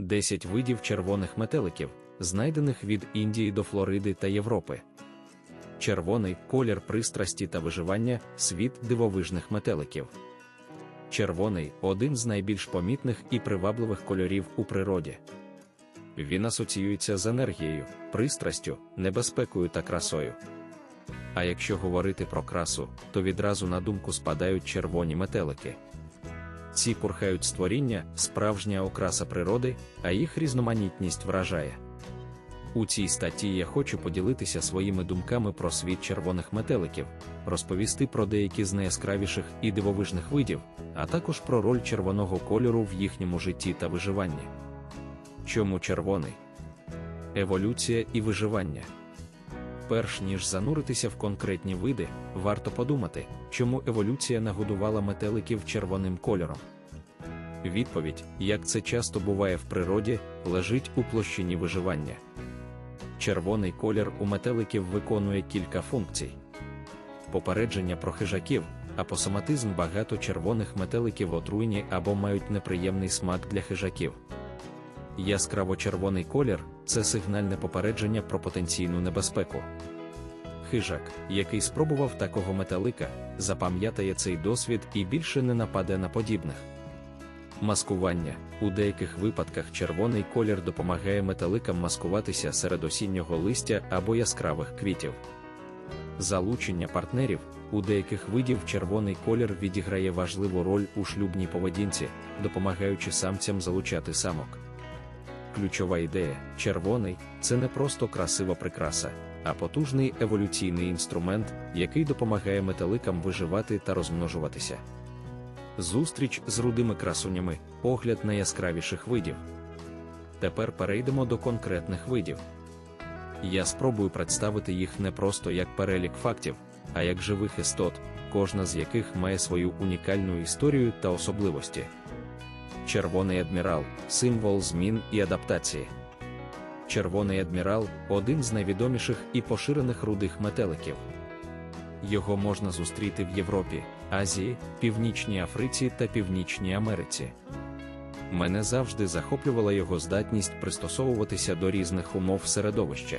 10 видів червоних метеликів, знайдених від Індії до Флориди та Європи. Червоний колір пристрасті та виживання світ дивовижних метеликів. Червоний один з найбільш помітних і привабливих кольорів у природі. Він асоціюється з енергією, пристрастю, небезпекою та красою. А якщо говорити про красу, то відразу на думку спадають червоні метелики. Ці пурхають створіння, справжня окраса природи, а їх різноманітність вражає. У цій статті я хочу поділитися своїми думками про світ червоних метеликів, розповісти про деякі з найяскравіших і дивовижних видів, а також про роль червоного кольору в їхньому житті та виживанні. Чому червоний? Еволюція і виживання. Перш ніж зануритися в конкретні види, варто подумати, чому еволюція нагодувала метеликів червоним кольором. Відповідь, як це часто буває в природі, лежить у площині виживання. Червоний колір у метеликів виконує кілька функцій. Попередження про хижаків, апосоматизм багато червоних метеликів отруйні або мають неприємний смак для хижаків. Яскраво-червоний колір це сигнальне попередження про потенційну небезпеку. Хижак, який спробував такого металика, запам'ятає цей досвід і більше не нападе на подібних. Маскування у деяких випадках червоний колір допомагає металикам маскуватися серед осіннього листя або яскравих квітів. Залучення партнерів у деяких видів червоний колір відіграє важливу роль у шлюбній поведінці, допомагаючи самцям залучати самок. Ключова ідея червоний це не просто красива прикраса, а потужний еволюційний інструмент, який допомагає металикам виживати та розмножуватися. Зустріч з рудими красунями, погляд на яскравіших видів. Тепер перейдемо до конкретних видів. Я спробую представити їх не просто як перелік фактів, а як живих істот, кожна з яких має свою унікальну історію та особливості. Червоний адмірал символ змін і адаптації. Червоний адмірал один з найвідоміших і поширених рудих метеликів. Його можна зустріти в Європі, Азії, Північній Африці та Північній Америці. Мене завжди захоплювала його здатність пристосовуватися до різних умов середовища.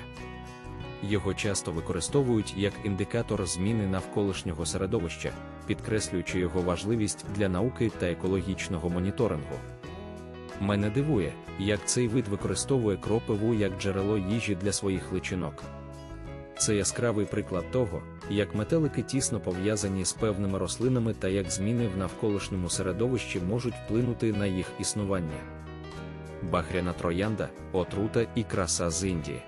Його часто використовують як індикатор зміни навколишнього середовища, підкреслюючи його важливість для науки та екологічного моніторингу. Мене дивує, як цей вид використовує кропиву як джерело їжі для своїх личинок. Це яскравий приклад того, як метелики тісно пов'язані з певними рослинами та як зміни в навколишньому середовищі можуть вплинути на їх існування. Бахряна троянда, отрута і краса з Індії.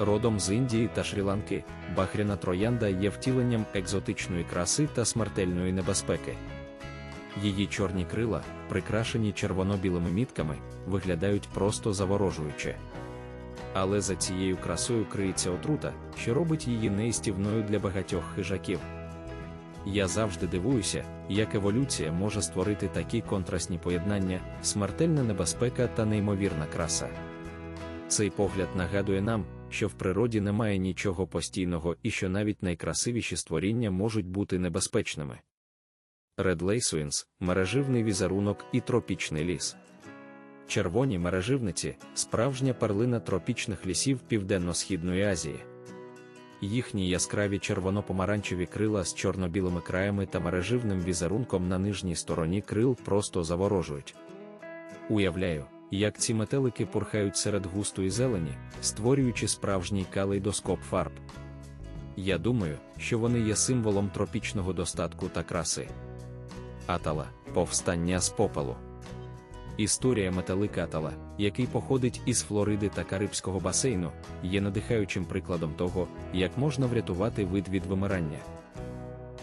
Родом з Індії та Шрі-Ланки, бахряна троянда є втіленням екзотичної краси та смертельної небезпеки. Її чорні крила, прикрашені червоно-білими мітками, виглядають просто заворожуюче. Але за цією красою криється отрута, що робить її неїстівною для багатьох хижаків. Я завжди дивуюся, як еволюція може створити такі контрастні поєднання, смертельна небезпека та неймовірна краса. Цей погляд нагадує нам, що в природі немає нічого постійного і що навіть найкрасивіші створіння можуть бути небезпечними. Red Lacewind – мереживний візерунок і тропічний ліс. Червоні мереживниці справжня перлина тропічних лісів Південно-Східної Азії. Їхні яскраві червоно-помаранчеві крила з чорно-білими краями та мереживним візерунком на нижній стороні крил просто заворожують. Уявляю, як ці метелики пурхають серед густої зелені, створюючи справжній калейдоскоп фарб. Я думаю, що вони є символом тропічного достатку та краси. Атала повстання з попелу. Історія металика Атала, який походить із Флориди та Карибського басейну, є надихаючим прикладом того, як можна врятувати вид від вимирання.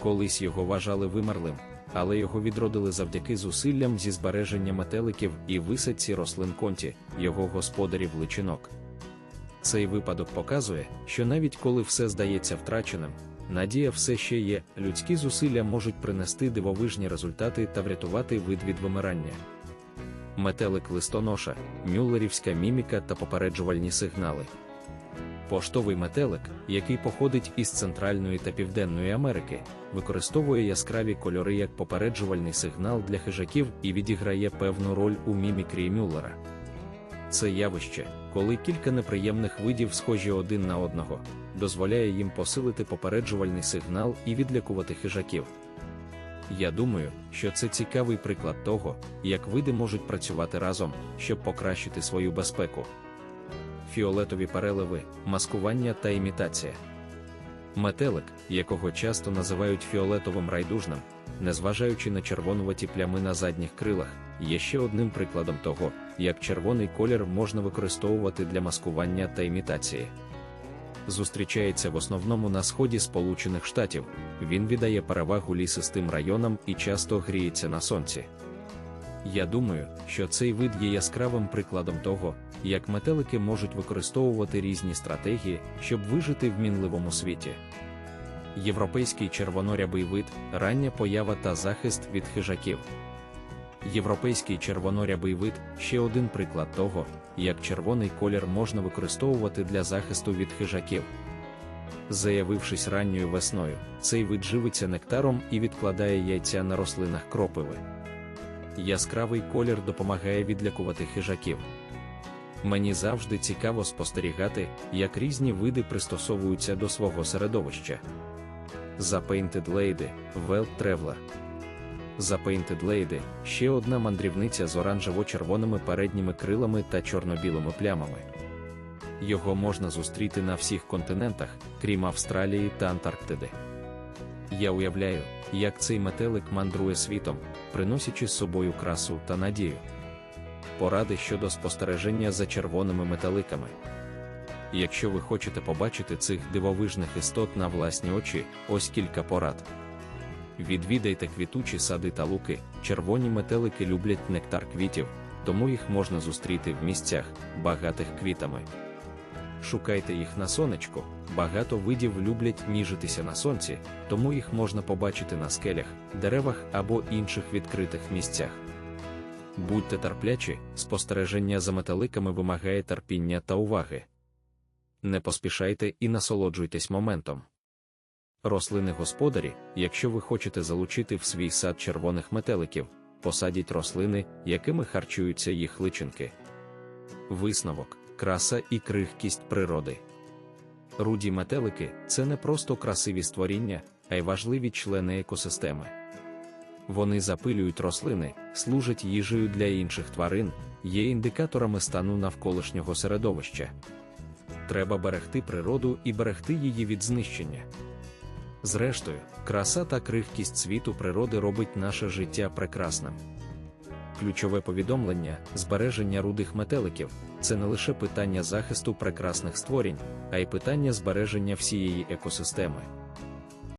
Колись його вважали вимерлим, але його відродили завдяки зусиллям зі збереження метеликів і висадці рослин конті, його господарів личинок. Цей випадок показує, що навіть коли все здається втраченим, надія все ще є, людські зусилля можуть принести дивовижні результати та врятувати вид від вимирання. Метелик листоноша, мюллерівська міміка та попереджувальні сигнали. Поштовий метелик, який походить із Центральної та Південної Америки, використовує яскраві кольори як попереджувальний сигнал для хижаків і відіграє певну роль у мімікрії Мюллера. Це явище, коли кілька неприємних видів схожі один на одного, дозволяє їм посилити попереджувальний сигнал і відлякувати хижаків. Я думаю, що це цікавий приклад того, як види можуть працювати разом, щоб покращити свою безпеку. Фіолетові переливи, маскування та імітація. Метелик, якого часто називають фіолетовим райдужним, незважаючи на червонуваті плями на задніх крилах, є ще одним прикладом того, як червоний колір можна використовувати для маскування та імітації. Зустрічається в основному на сході Сполучених Штатів, він віддає перевагу лісистим районам і часто гріється на сонці. Я думаю, що цей вид є яскравим прикладом того, як метелики можуть використовувати різні стратегії, щоб вижити в мінливому світі. Європейський червонорябий вид, рання поява та захист від хижаків. Європейський червонорябий вид ще один приклад того, як червоний колір можна використовувати для захисту від хижаків. Заявившись ранньою весною, цей вид живиться нектаром і відкладає яйця на рослинах кропиви. Яскравий колір допомагає відлякувати хижаків. Мені завжди цікаво спостерігати, як різні види пристосовуються до свого середовища. Painted Lady, Wild Traveler Painted Lady – ще одна мандрівниця з оранжево-червоними передніми крилами та чорно-білими плямами. Його можна зустріти на всіх континентах, крім Австралії та Антарктиди. Я уявляю, як цей метелик мандрує світом, приносячи з собою красу та надію. Поради щодо спостереження за червоними метеликами. Якщо ви хочете побачити цих дивовижних істот на власні очі, ось кілька порад. Відвідайте квітучі сади та луки, червоні метелики люблять нектар квітів, тому їх можна зустріти в місцях, багатих квітами. Шукайте їх на сонечку, багато видів люблять ніжитися на сонці, тому їх можна побачити на скелях, деревах або інших відкритих місцях. Будьте терплячі, спостереження за метеликами вимагає терпіння та уваги. Не поспішайте і насолоджуйтесь моментом. Рослини господарі, якщо ви хочете залучити в свій сад червоних метеликів, посадіть рослини, якими харчуються їх личинки. Висновок, краса і крихкість природи. Руді метелики це не просто красиві створіння, а й важливі члени екосистеми. Вони запилюють рослини, служать їжею для інших тварин, є індикаторами стану навколишнього середовища. Треба берегти природу і берегти її від знищення. Зрештою, краса та крихкість світу природи робить наше життя прекрасним. Ключове повідомлення, збереження рудих метеликів це не лише питання захисту прекрасних створінь, а й питання збереження всієї екосистеми.